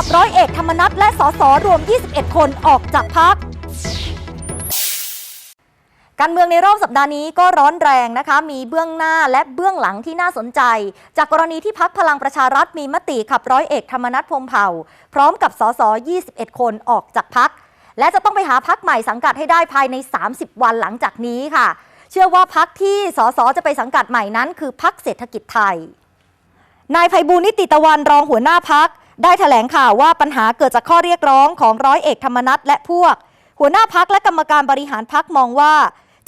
ขับร้อยเอกธรรมนัฐและสสรวม 21 คนออกจากพักการเมืองในรอบสัปดาห์นี้ก็ร้อนแรงนะคะ มีเบื้องหน้าและเบื้องหลังที่น่าสนใจ จากกรณีที่พักพลังประชารัฐมีมติขับร้อยเอกธรรมนัฐพรมเผ่า พร้อมกับสส21 คนออกจากพัก และจะต้องไปหาพักใหม่สังกัดให้ได้ภายใน 30 วันหลังจากนี้ค่ะ เชื่อว่าพักที่สสจะไปสังกัดใหม่นั้น คือพักเศรษฐกิจไทย นายไพบูลนิติตะวันรองหัวหน้าพัก ได้แถลงข่าวว่าปัญหาเกิดจากข้อเรียกร้องของร้อยเอกธรรมนัฐและพวก หัวหน้าพักและกรรมการบริหารพักมองว่า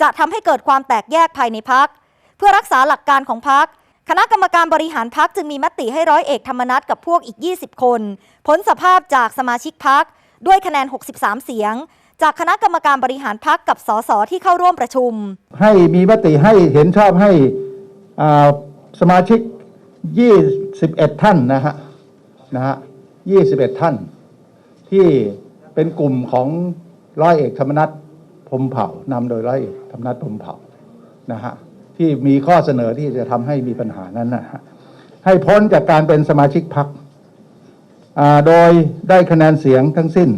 จะทำให้เกิดความแตกแยกภายในพัก เพื่อรักษาหลักการของพัก คณะกรรมการบริหารพักจึงมีมติให้ร้อยเอกธรรมนัฐกับพวกอีก 20 คน พ้นสภาพจากสมาชิกพักด้วยคะแนน 63 เสียง จากคณะกรรมการบริหารพักกับสสที่เข้าร่วมประชุม ให้มีมติให้เห็นชอบให้สมาชิก 21 ท่านนะฮะ นะฮะ21ท่าน ที่เป็นกลุ่มของร้อยเอกธรรมนัฐพรมเผ่านำโดยร้อยเอกธรรมนัฐพรมเผ่านะฮะที่มีข้อเสนอที่จะทำให้มีปัญหานั้นนะฮะให้พ้นจากการเป็นสมาชิกพรรคโดยได้คะแนนเสียงทั้งสิ้น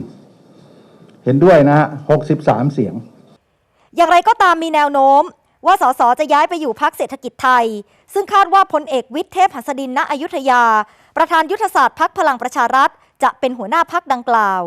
เห็นด้วยนะฮะ63 เสียง อย่างไรก็ตามมีแนวโน้มว่าสสจะย้ายไปอยู่พักเศรษฐกิจไทย ซึ่งคาดว่าพลเอกวิทย์เทพหัสดินณอยุธยา ประธานยุทธศาสตร์พักพลังประชารัฐ จะเป็นหัวหน้าพักดังกล่าว